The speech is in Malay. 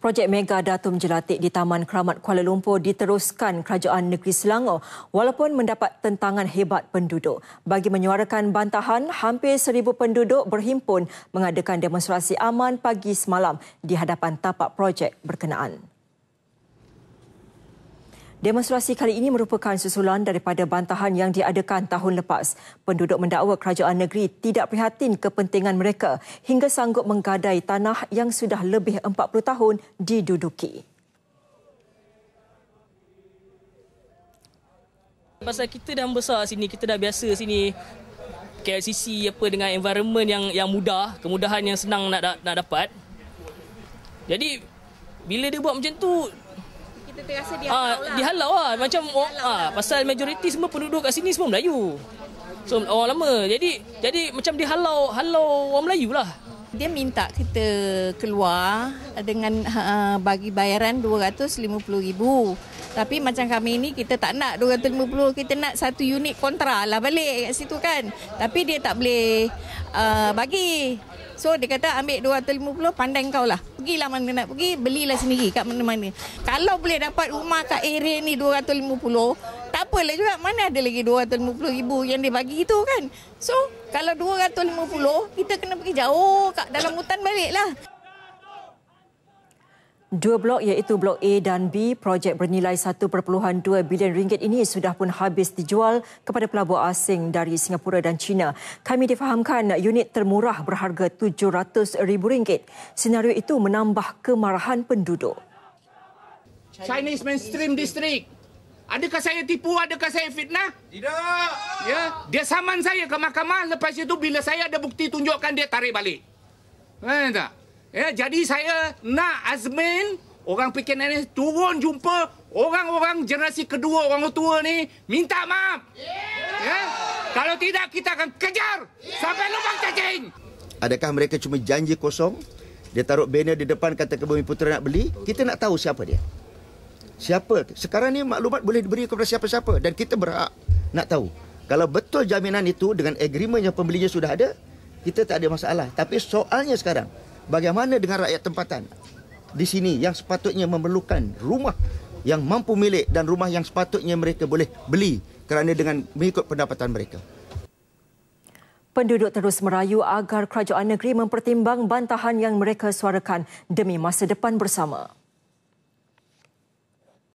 Projek Mega Datum Jelatik di Taman Keramat Kuala Lumpur diteruskan Kerajaan Negeri Selangor walaupun mendapat tentangan hebat penduduk. Bagi menyuarakan bantahan, hampir seribu penduduk berhimpun mengadakan demonstrasi aman pagi semalam di hadapan tapak projek berkenaan. Demonstrasi kali ini merupakan susulan daripada bantahan yang diadakan tahun lepas. Penduduk mendakwa kerajaan negeri tidak prihatin kepentingan mereka hingga sanggup menggadai tanah yang sudah lebih 40 tahun diduduki. Pasal kita dah besar sini, kita dah biasa sini KLCC apa dengan environment yang yang mudah, kemudahan yang senang nak nak dapat. Jadi bila dia buat macam tu kita terasa dihalau ah, lah. Dihalau lah. Macam dihalau ah, lah. pasal majoriti semua penduduk kat sini semua Melayu. So orang lama. Jadi jadi macam dihalau halau orang Melayu lah. Dia minta kita keluar dengan uh, bagi bayaran RM250,000. Tapi macam kami ni kita tak nak RM250,000. Kita nak satu unit kontra lah balik kat situ kan. Tapi dia tak boleh uh, bagi. So dia kata ambil 250 pandai kau lah. Pergilah mana nak pergi, belilah sendiri kat mana-mana. Kalau boleh dapat rumah kat area ni 250, tak apalah juga. Mana ada lagi 250 ribu yang dia bagi itu kan. So kalau 250, kita kena pergi jauh kat dalam hutan balik lah. Dua blok iaitu blok A dan B, projek bernilai 1.2 bilion ringgit ini sudah pun habis dijual kepada pelabur asing dari Singapura dan China. Kami difahamkan unit termurah berharga RM700,000. Senario itu menambah kemarahan penduduk. Chinese Mainstream District. Adakah saya tipu? Adakah saya fitnah? Tidak. Ya, dia saman saya ke mahkamah. Lepas itu bila saya ada bukti tunjukkan dia tarik balik. Eh, tak? Ya, jadi saya nak Azmin orang PKN turun jumpa orang-orang generasi kedua orang tua ni minta maaf. Ya. Kalau tidak kita akan kejar sampai lubang cacing. Adakah mereka cuma janji kosong? Dia taruh banner di depan kata ke Bumi Putera nak beli, kita nak tahu siapa dia. Siapa? Sekarang ni maklumat boleh diberi kepada siapa-siapa dan kita berhak nak tahu. Kalau betul jaminan itu dengan agreement yang pembelinya sudah ada, kita tak ada masalah. Tapi soalnya sekarang, bagaimana dengan rakyat tempatan di sini yang sepatutnya memerlukan rumah yang mampu milik dan rumah yang sepatutnya mereka boleh beli kerana dengan mengikut pendapatan mereka. Penduduk terus merayu agar kerajaan negeri mempertimbang bantahan yang mereka suarakan demi masa depan bersama.